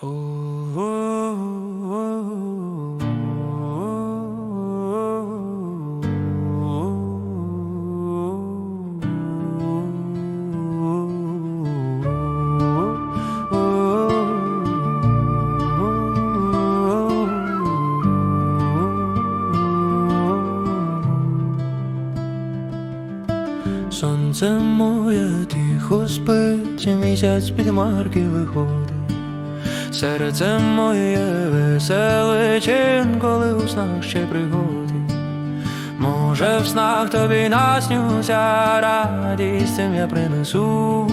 Сонце моє тихо спить, місяць під марки виходить. Серце моє веселичин, коли у снах ще пригоди. Може, в снах тобі наснюся, радість цим я принесу.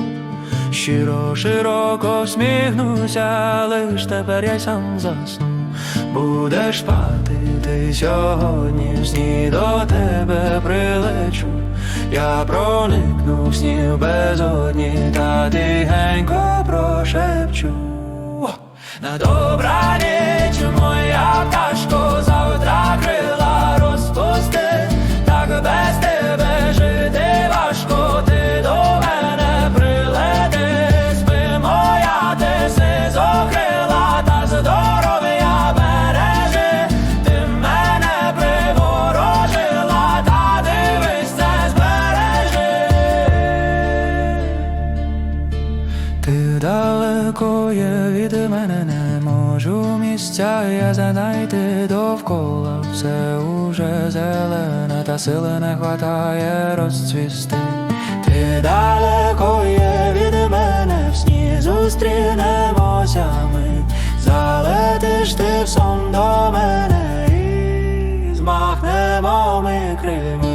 Щиро, широко всміхнуся, лиш тепер я сам засну. Будеш спати ти сьогодні в сні до тебе прилечу. Я проникну в снів безодні та тихенько прошепчу. На добраніч, далеко є від мене, не можу місця я знайти довкола все уже зелене, та сили не хватає розцвісти. Ти далеко є від мене, в сні зустрінемося ми, залетиш ти в сон до мене і змахнемо ми крильми.